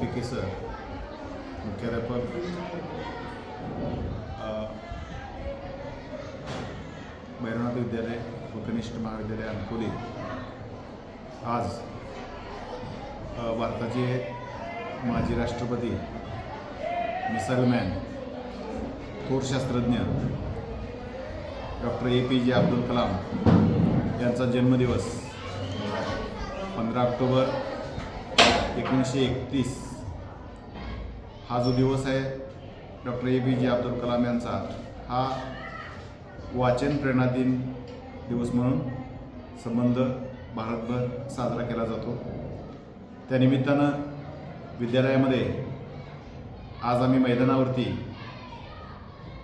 पिके सर मुख्याध्यापक अ, भैरवनाथ विद्यालय व कनिष्ठ महाविद्यालय अंकोली आज भारताचे माजी राष्ट्रपती मिसाईलमॅन थोरशास्त्रज्ञ डॉक्टर ए पी जे अब्दुल कलाम यांचा जन्मदिवस पंधरा ऑक्टोबर एकोणीसशे एकतीस. हा जो दिवस आहे डॉक्टर ए पी जे अब्दुल कलाम यांचा हा वाचन प्रेरणा दिन दिवस म्हणून संबंध भारतभर साजरा केला जातो. त्यानिमित्तानं विद्यालयामध्ये आज आम्ही मैदानावरती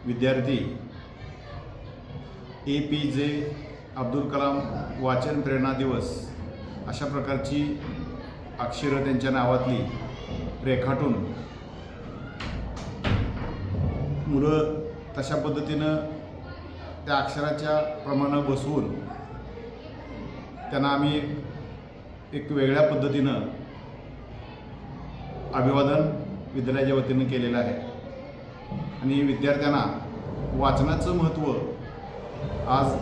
विद्यार्थी ए पी जे अब्दुल कलाम वाचन प्रेरणा दिवस अशा प्रकारची अक्षरं त्यांच्या नावातली रेखाटून. मुलं तशा पद्धतीनं त्या अक्षराच्या प्रमाणं बसवून त्यांना आम्ही एक वेगळ्या पद्धतीनं अभिवादन विद्यालयाच्या वतीनं केलेलं आहे. आणि विद्यार्थ्यांना वाचनाचं महत्त्व आज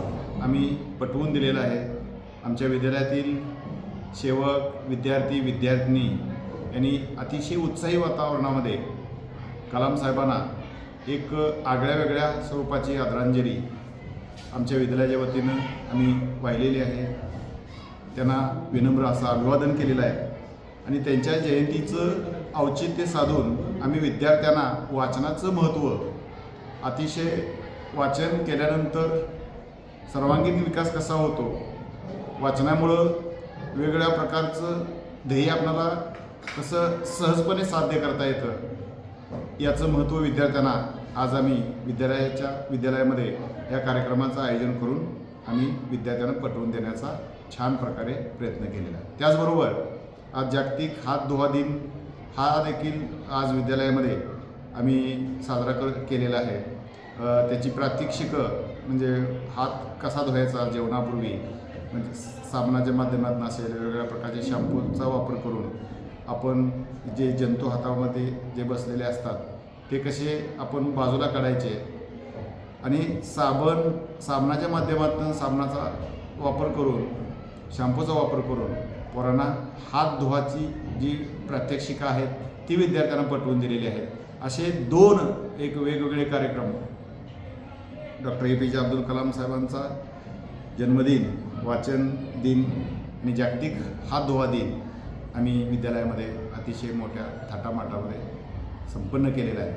आम्ही पटवून दिलेलं आहे. आमच्या विद्यालयातील सेवक विद्यार्थी विद्यार्थिनी यांनी अतिशय उत्साही वातावरणामध्ये कलाम साहेबांना एक आगळ्या वेगळ्या स्वरूपाची आदरांजली आमच्या विद्यालयाच्या वतीनं आम्ही वाहिलेली आहे. त्यांना विनम्र असं अभिवादन केलेलं आहे. आणि त्यांच्या जयंतीचं औचित्य साधून आम्ही विद्यार्थ्यांना वाचनाचं महत्त्व अतिशय वाचन केल्यानंतर सर्वांगीण विकास कसा होतो? वाचनामुळं वेगवेगळ्या प्रकारचं ध्येय आपल्याला कसं सहजपणे साध्य करता येतं याचं महत्त्व विद्यार्थ्यांना आज आम्ही विद्यालयाच्या विद्यालयामध्ये या कार्यक्रमाचं आयोजन करून आम्ही विद्यार्थ्यांना पटवून देण्याचा छान प्रकारे प्रयत्न केलेला आहे. त्याचबरोबर आज जागतिक हात धुवा दिन हा देखील आज विद्यालयामध्ये आम्ही साजरा कर केलेला आहे. त्याची प्रात्यक्षिकं म्हणजे हात कसा धुवायचा जेवणापूर्वी म्हणजे साबणाच्या माध्यमातून असेल वेगवेगळ्या प्रकारचे शॅम्पूचा वापर करून आपण जे जंतू हातामध्ये जे बसलेले असतात ते कसे आपण बाजूला काढायचे आणि साबण साबणाच्या माध्यमातून साबणाचा वापर करून शॅम्पूचा वापर करून पोरांना हात धुवाची जी प्रात्यक्षिका आहेत ती विद्यार्थ्यांना पटवून दिलेली आहेत. असे दोन एक वेगवेगळे कार्यक्रम. डॉक्टर ए पी जे अब्दुल कलाम साहेबांचा जन्मदिन वाचन दिन आणि जागतिक हात धुवा दिन आम्ही विद्यालयामध्ये अतिशय मोठ्या थाटामाटामध्ये संपन्न केलेला आहे.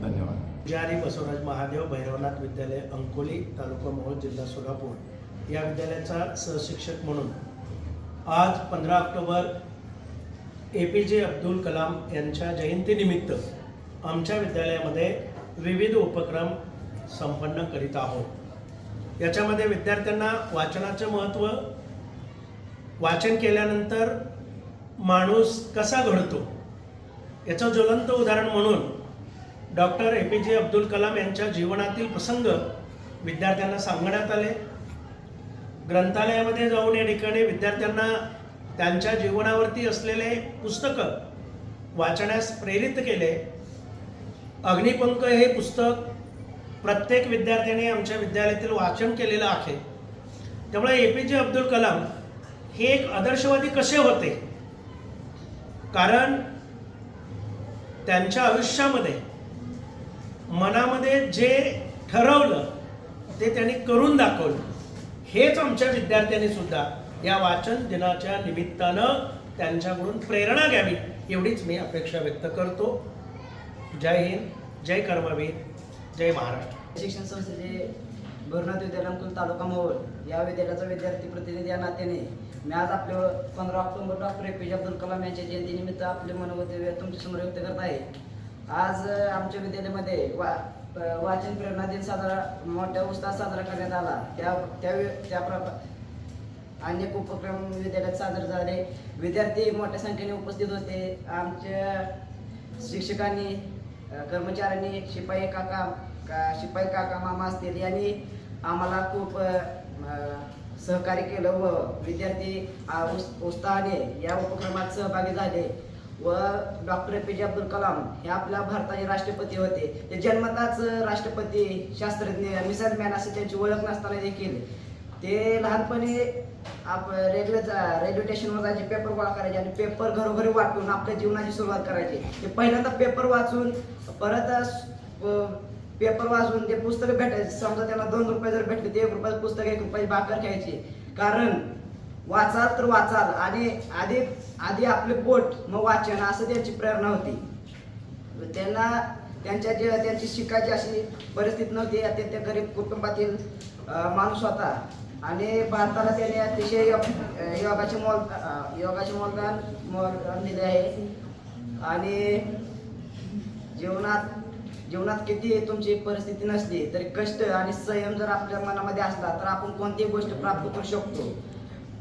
धन्यवाद. जारी बसवराज महादेव भैरवनाथ विद्यालय अंकोली तालुका मोहोळ जिल्हा सोलापूर. या विद्यालयाचा सहशिक्षक म्हणून आज पंधरा ऑक्टोबर ए पी जे अब्दुल कलाम यांच्या जयंतीनिमित्त आमच्या विद्यालयामध्ये विविध उपक्रम संपन्न करीत आहोत. याच्यामध्ये विद्यार्थ्यांना वाचनाचं महत्त्व वाचन केल्यानंतर माणूस कसा घडतो? याचं ज्वलंत उदाहरण म्हणून डॉक्टर ए पी जे अब्दुल कलाम यांच्या जीवनातील प्रसंग विद्यार्थ्यांना सांगण्यात आले. ग्रंथालयामध्ये जाऊन या ठिकाणी विद्यार्थ्यांना त्यांच्या जीवनावरती असलेले पुस्तकं वाचण्यास प्रेरित केले. अग्निपंख हे पुस्तक प्रत्येक विद्यार्थ्याने आमच्या विद्यालयातील वाचन केलेलं आहे. त्यामुळे ए पी जे अब्दुल कलाम हे एक आदर्शवादी कसे होते? कारण त्यांच्या आयुष्यामध्ये मनामध्ये जे ठरवलं ते त्यांनी करून दाखवलं. हेच आमच्या विद्यार्थ्यांनी सुद्धा या वाचन दिनाच्या निमित्तानं त्यांच्याकडून प्रेरणा घ्यावी एवढीच मी अपेक्षा व्यक्त करतो. जय हिंद जय कर्मवीर. जय महाराष्ट्र. शिक्षण संस्थेचे भरनाथ विद्यालयांकुल तालुका मोहोळ या विद्यालयाचा विद्यार्थी प्रतिनिधी या नात्याने मी आज आपलं पंधरा ऑक्टोबर डॉक्टर ए पी जे अब्दुल कलाम यांच्या जयंतीनिमित्त आपले मनोगत तुमच्यासमोर व्यक्त करत आहे. आज आमच्या विद्यालयामध्ये वा वाचन प्रेरणा दिन साजरा मोठ्या उत्साहात साजरा करण्यात आला. त्या त्या त्या प्र अनेक उपक्रम विद्यालयात साजरे झाले. विद्यार्थी मोठ्या संख्येने उपस्थित होते. आमच्या शिक्षकांनी कर्मचाऱ्यांनी शिपाई काका का शिपाई काका मामा असतील यांनी आम्हाला खूप सहकार्य केलं व विद्यार्थी उत्साहाने या उपक्रमात सहभागी झाले व डॉक्टर ए पी जे अब्दुल कलाम हे आपल्या भारताचे राष्ट्रपती होते. ते जन्मताच राष्ट्रपती शास्त्रज्ञ मिसाईल मॅन असे त्यांची ओळख नसताना देखील ते लहानपणी आप रेल्वेचा रेल्वे स्टेशनवर जायचे पेपर गोळा करायचे आणि पेपर घरोघरी वाटून आपल्या जीवनाची सुरुवात करायची. ते पहिल्यांदा पेपर वाचून परत पेपर वाचून ते पुस्तक भेटायचे. समजा त्यांना दोन रुपये जर भेटले ते एक रुपयाचं पुस्तक एक रुपयाची भाकर घ्यायची. कारण वाचाल तर वाचाल. आणि आधी आधी आपले पोट मग वाचन असं त्यांची प्रेरणा होती. त्यांना त्यांच्या जे त्यांची शिकायची अशी परिस्थिती नव्हती. अत्यंत गरीब कुटुंबातील माणूस होता. आणि भारताला त्याने अतिशय योगाचे मोल योगाचे मोलदान मोलदान दिले आहे. आणि जीवनात जीवनात किती तुमची परिस्थिती नसली तरी कष्ट आणि संयम जर आपल्या मनामध्ये असला तर आपण कोणतीही गोष्ट प्राप्त करू शकतो.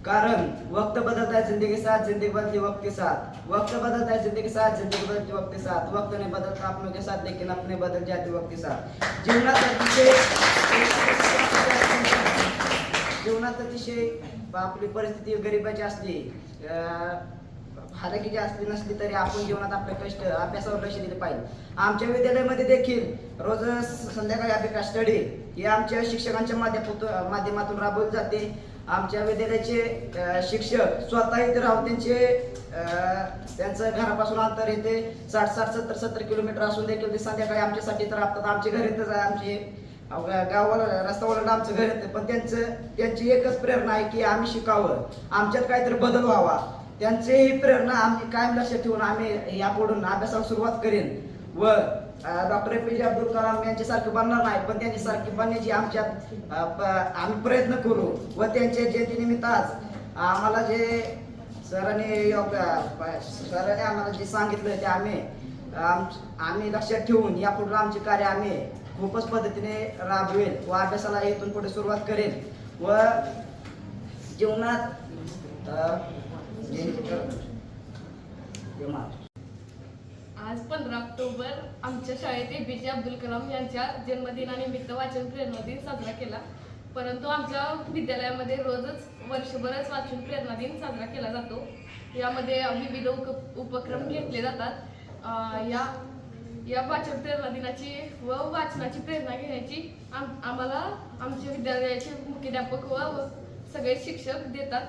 कारण वक्त बदलता है जिंदगी साथ जिंदगी बदलती वक्त के साथ. वक्त बदलता है जिंदगी साथ जिंदगी बदलती वक्त के साथ. वक्त नहीं बदलता अपनों के साथ लेकिन अपने बदल जाते वक्त के साथ. जीवनात अतिशय जीवनात अतिशय आपली परिस्थिती गरिबाची असली अं, हालाकीची असली नसली तरी आपण जीवनात आपले कष्ट अभ्यासावर लक्ष दिले पाहिजे. आमच्या विद्यालयामध्ये देखील रोज संध्याकाळी अभ्यास स्टडी हे आमच्या शिक्षकांच्या माध्यमातून माध्यमातून राबवली जाते. आमच्या विद्यालयाचे शिक्षक स्वतः इथे राहून त्यांचे त्यांचं घरापासून अंतर येते साठ साठ सत्तर सत्तर किलोमीटर असून देखील ते संध्याकाळी आमच्यासाठी तर राबतात. आमचे घर इथंच आहे आमचे गावाला रस्त्यावर आमचं घर येतं पण त्यांचं त्यांची एकच प्रेरणा आहे की आम्ही शिकावं. आमच्यात काहीतरी बदल व्हावा. त्यांची ही प्रेरणा आम्ही कायम लक्षात ठेवून आम्ही यापुढून अभ्यासाला सुरुवात करेन. व डॉक्टर ए पी. जे. अब्दुल कलाम यांच्यासारखं बनणार नाही पण त्यांच्यासारखी बनण्याची आमच्यात प- आम्ही प्रयत्न करू. व त्यांच्या जयंतीनिमित्त आज आम्हाला जे सरांनी सरांनी आम्हाला जे सांगितलं ते आम्ही आम- आम्ही लक्षात ठेवून यापुढे आमचे कार्य आम्ही खूपच पद्धतीने राबवेल. व अभ्यासाला इथून पुढे सुरुवात करेल. व जीवनात आज पंधरा ऑक्टोबर आमच्या शाळेत ए. पी जे. अब्दुल कलाम यांच्या जन्मदिनानिमित्त वाचन प्रेरणा दिन साजरा केला. परंतु आमच्या विद्यालयामध्ये रोजच वर्षभरच वाचन प्रेरणा दिन साजरा केला जातो. यामध्ये विविध उप उपक्रम घेतले जातात. या या वाचन प्रेरणा दिनाची व वाचनाची प्रेरणा घेण्याची आम आम्हाला आमच्या विद्यालयाचे मुख्याध्यापक व व सगळे शिक्षक देतात.